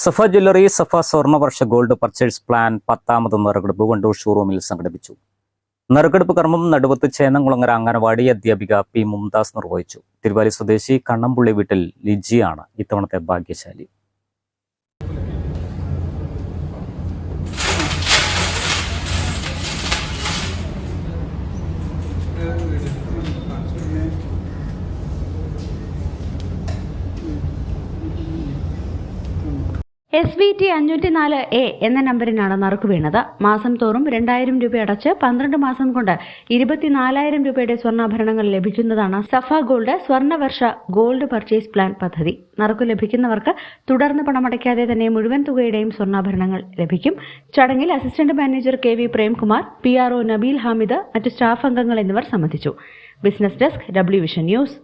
Safa jewellery Safa Swarnavarsha gold purchase plan പത്താമത് നറുകെടുപ്പ് വണ്ടൂർ ഷോറൂമിൽ സംഘടിപ്പിച്ചു. നറുകെടുപ്പ് കർമ്മം നടുവത്ത് ചേന്നംകുളങ്ങര അംഗനവാടി അധ്യാപിക പി മുംതാസ് നിർവഹിച്ചു. തിരുവാലി സ്വദേശി കണ്ണമ്പുള്ളി വീട്ടിൽ ലിജിയാണ് ഇത്തവണത്തെ ഭാഗ്യശാലി. എസ് വി ടി അഞ്ഞൂറ്റി നാല് എ എന്ന നമ്പറിനാണ് നറുക്ക് വീണത്. മാസം തോറും രണ്ടായിരം രൂപ അടച്ച് പന്ത്രണ്ട് മാസം കൊണ്ട് ഇരുപത്തിനാലായിരം രൂപയുടെ സ്വർണാഭരണങ്ങൾ ലഭിക്കുന്നതാണ് Safa gold Swarnavarsha gold purchase plan പദ്ധതി. നറുക്ക് ലഭിക്കുന്നവർക്ക് തുടർന്ന് പണമടയ്ക്കാതെ തന്നെ മുഴുവൻ തുകയുടെയും സ്വർണാഭരണങ്ങൾ ലഭിക്കും. ചടങ്ങിൽ assistant manager K V Premkumar P R O Nabeel Hamid മറ്റ് സ്റ്റാഫ് അംഗങ്ങൾ എന്നിവർ സംബന്ധിച്ചു. Business desk W vision news.